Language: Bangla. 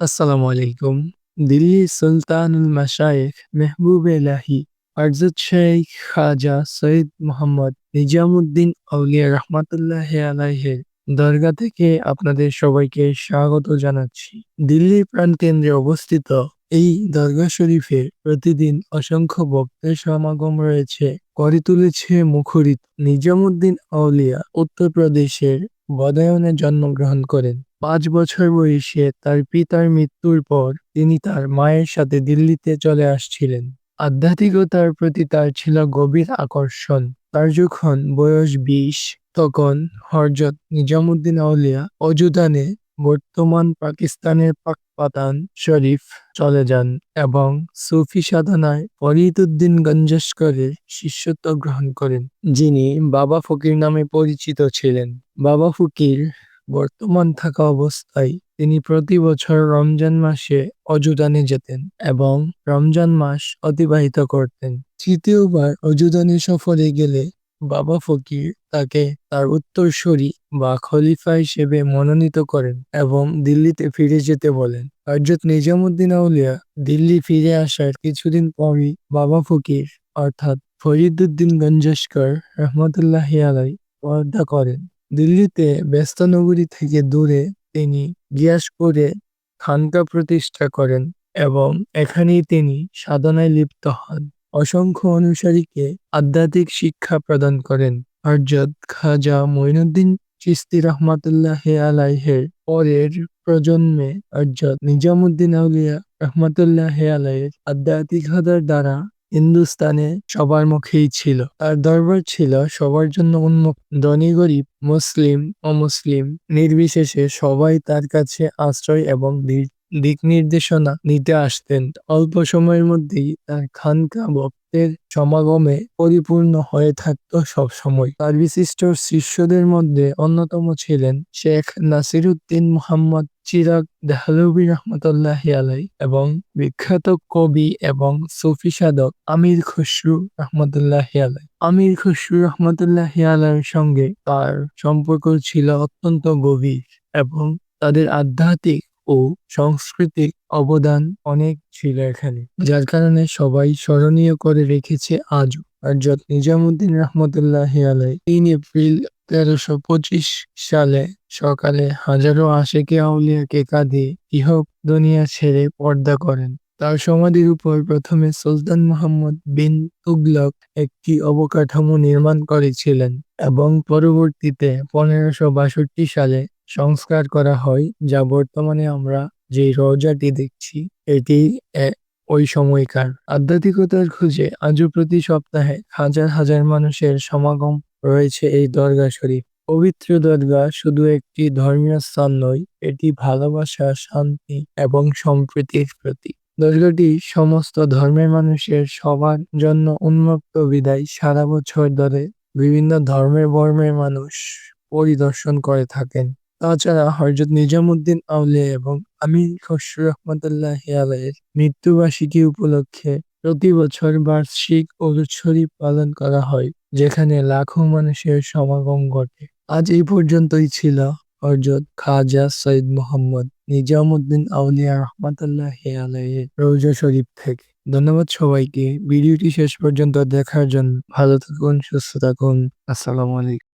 আসসালামু আলাইকুম দিল্লি সুলতানুল মাশায়েখ মেহবুব এলাহি আরজত শেখ খাজা সৈয়দ মোহাম্মদ নিজামুদ্দিন আউলিয়া রহমাতুল্লাহ আলাইহের দরগা থেকে আপনাদের সবাইকে স্বাগত জানাচ্ছি। দিল্লির প্রাণকেন্দ্রে অবস্থিত এই দরগা শরীফে প্রতিদিন অসংখ্য ভক্তের সমাগম রয়েছে। করে তুলেছে মুখরিত নিজামুদ্দিন আউলিয়া, উত্তরপ্রদেশের বদায়নে জন্মগ্রহণ করেন। পাঁচ বছর বয়সে তার পিতার মৃত্যুর পর তিনি তার মায়ের সাথে দিল্লিতে চলে আসছিলেন। আধ্যাত্মিকতার প্রতি তার ছিল গভীর আকর্ষণ। তার যখন বয়স বিশ, তখন হরজত নিজামুদ্দিন আউলিয়া অজুদানে বর্তমান পাকিস্তানের পাকপাতান শরীফ চলে যান এবং সুফি সাধনায় ফরিদুদ্দিন গঞ্জস্করের শিষ্যত্ব গ্রহণ করেন, যিনি বাবা ফকির নামে পরিচিত ছিলেন। বাবা ফকির, বর্তমান থাকা অবস্থায় তিনি প্রতি বছর রমজান মাসে অযোধানে যেতেন এবং রমজান মাস অতিবাহিত করতেন। তৃতীয়বার অজুদানে সফরে গেলে বাবা ফকির তাকে তার উত্তরসূরি বা খলিফা হিসেবে মনোনীত করেন এবং দিল্লিতে ফিরে যেতে বলেন। হজরত নিজামুদ্দিন আউলিয়া দিল্লি ফিরে আসার কিছুদিন পরই বাবা ফকির, অর্থাৎ ফরিদুদ্দিন গঞ্জস্কর রহমতুল্লাহ আলাই পর্দা করেন। দিল্লিতে ব্যস্ত নগরী থেকে দূরে তিনি গিয়াসপুরে খানকা প্রতিষ্ঠা করেন এবং এখানেই তিনি সাধনায় লিপ্ত হন। অসংখ্য অনুসারীকে আধ্যাত্মিক শিক্ষা প্রদান করেন। হরজত খাজা মঈনুদ্দিন চিস্তি রহমাতুল্লাহ আলাইহের পরের প্রজন্মে হরজত নিজামুদ্দিন আউলিয়া রহমাতুল্লাহ আলাইয়ের আধ্যাত্মিকতার দ্বারা হিন্দুস্তানে সবার মুখেই ছিল। তার দরবার ছিল সবার জন্য উন্মুক্ত। ধনী, গরিব, মুসলিম, অমুসলিম, নির্বিশেষে সবাই তার কাছে আশ্রয় এবং দিক নির্দেশনা নিতে আসতেন। অল্প সময়ের মধ্যেই তার খানকা ভক্তের সমাগমে পরিপূর্ণ হয়ে থাকত সবসময়। তার বিশিষ্ট শিষ্যদের মধ্যে অন্যতম ছিলেন শেখ নাসিরুদ্দিন মোহাম্মদ চিরাগ দেহলভি রহমতুল্লাহ আলাই এবং বিখ্যাত কবি এবং সুফি সাধক আমির খসরু রহমতুল্লাহ আলাই আমির খসরু রহমতুল্লাহ আলাইয়ের সঙ্গে তার সম্পর্ক ছিল অত্যন্ত গভীর এবং তাদের আধ্যাত্মিক ও সাংস্কৃতিক অবদান অনেক ছিল এখানে। যার কারণে সবাই স্মরণীয় করে রেখেছে আজও। হজরত নিজামুদ্দিন রহমতুল্লাহ আলাই তিন এপ্রিল তেরোশো পঁচিশ সালে সকালে হাজারো আশেকে আউলিয়াকে কাঁদে ইহক দুনিয়া ছেড়ে পর্দা করেন। তার সমাধির উপর প্রথমে সুলতান মোহাম্মদ বিন তুগলক একটি অবকাঠামো নির্মাণ করেছিলেন এবং পরবর্তীতে পনেরোশো বাষট্টি সালে সংস্কার করা হয়, যা বর্তমানে আমরা যে রোজাটি দেখছি, এটি ওই সময়কার। আধ্যাত্মিকতার খুঁজে আজও প্রতি সপ্তাহে হাজার হাজার মানুষের সমাগম রয়েছে এই দরগা শরীফ। পবিত্র দরগা শুধু একটি ধর্মীয় স্থান নয়, এটি ভালোবাসা, শান্তি এবং সম্প্রীতির প্রতীক। দরগাটি সমস্ত ধর্মের মানুষের সবার জন্য উন্মুক্ত বিদায় সারা বছর ধরে বিভিন্ন ধর্মের বর্মের মানুষ পরিদর্শন করে থাকেন। তাছাড়া হরজত নিজামুদ্দিন আউলিয়া এবং আমির খসরু রহমতুল্লাহ আলাইয়ের মৃত্যুবার্ষিকী উপলক্ষে প্রতি বছর বার্ষিক উৎসরী পালন করা হয়, যেখানে লাখো মানুষের সমাগম ঘটে। আজ এই পর্যন্তই ছিল হরজত খাজা সৈয়দ মোহাম্মদ নিজামুদ্দিন আউলিয়া রহমতুল্লাহ আলাইয়ের রৌজা শরীফ থেকে। ধন্যবাদ সবাইকে, ভিডিওটি শেষ পর্যন্ত দেখার জন্য ভালো থাকুন, সুস্থ থাকুন, আসসালামু আলাইকুম।